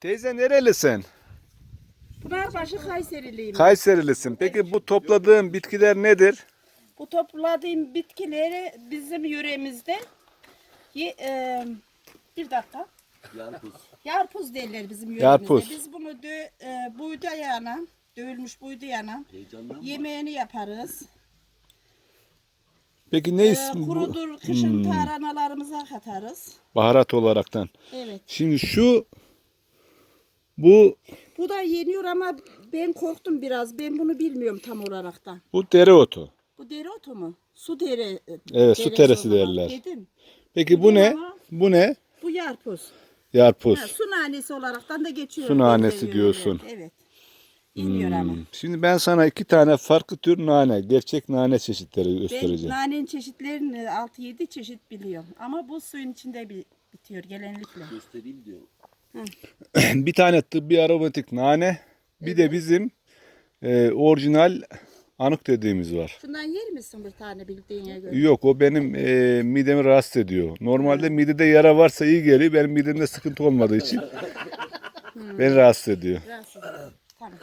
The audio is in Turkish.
Teyze nerelisin? Pınarbaşı Kayseriliyim. Kayserilisin. Peki bu topladığın bitkiler nedir? Bu topladığım bitkileri bizim yöremizde ye- e, bir dakika. Yarpuz. Yarpuz derler bizim yöremizde. Yarpuz. Biz bunu dö, e, buğdayana, dövülmüş buğdayana Heyecandan mı? yemeğini yaparız. Peki ne E, ismi bu? kurudur, kışın tarhanalarımıza katarız. Baharat olaraktan. Evet. Şimdi şu bu Bu da yeniyor ama ben korktum biraz. Ben bunu bilmiyorum tam olaraktan. bu dereotu. Bu dereotu mu? Su dere. Evet, su teresi derler. Dedim. Peki bu ne? Ama- Bu ne? Bu yarpuz. Yarpuz. Ha, su nanesi olaraktan da geçiyor. Su nanesi Benziyor, diyorsun. Evet. evet. Yeniyor ama. Hmm. Şimdi ben sana iki tane farklı tür nane, gerçek nane çeşitleri Ben göstereceğim. nanenin çeşitlerini 6-7 çeşit biliyorum. Ama bu suyun içinde bi- bitiyor genellikle. Göstereyim diyor. bir tane tıbbi aromatik nane, bir de bizim e, orijinal anık dediğimiz var. Şundan yer misin bir tane bildiğine göre? Yok o benim e, midemi rahatsız ediyor. Normalde midede yara varsa iyi geliyor. Benim midemde sıkıntı olmadığı için beni rahatsız ediyor. Rahatsız. Tamam.